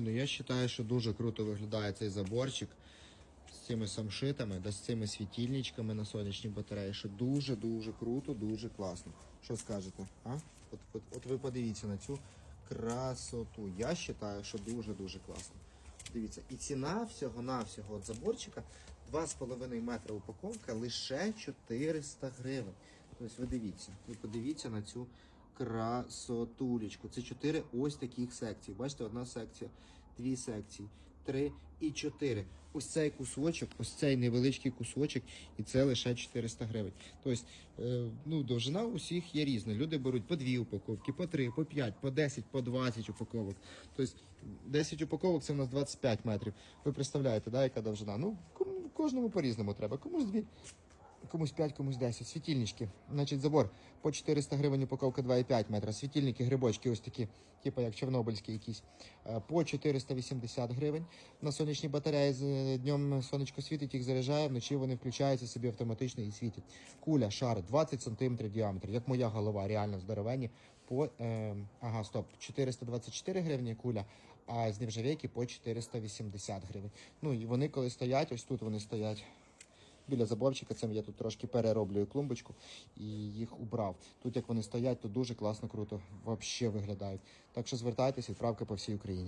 Ну, я вважаю, що дуже круто виглядає цей заборчик з цими самшитами, да з цими світильничками на сонячній батареї, що дуже-дуже круто, дуже класно. Що скажете? А? От, от, от ви подивіться на цю красоту. Я вважаю, що дуже-дуже класно. Дивіться, і ціна всього-навсього от заборчика 2,5 метра упаковка лише 400 гривень. Тобто ви дивіться, ви подивіться на цю красотулечку. Це чотири ось таких секції. Бачите, одна секція, дві секції, три і чотири. Ось цей кусочок, ось цей невеличкий кусочок, і це лише 400 гривень. Тобто, е, ну, довжина у всіх є різна. Люди беруть по дві упаковки, по три, по п'ять, по 10, по 20 упаковок. Тобто 10 упаковок це у нас 25 метрів. Ви представляєте, да, яка довжина? Ну, кожному по-різному треба. Комусь дві, комусь 5, комусь 10. Світильнички. Значить, забор по 400 гривень упаковка 2,5 метра. Світильники, грибочки ось такі, типу як чорнобильські якісь, е, по 480 гривень. На сонячній батареї з е, днем сонечко світить, їх заряджає, вночі вони включаються собі автоматично і світять. Куля, шар 20 см діаметр, як моя голова, реально здоровенні. По, е, ага, стоп, 424 гривні куля, а з нержавейки по 480 гривень. Ну і вони коли стоять, ось тут вони стоять біля заборчика. Цим я тут трошки перероблюю клумбочку і їх убрав. Тут як вони стоять, то дуже класно, круто, взагалі виглядають. Так що звертайтеся, відправка по всій Україні.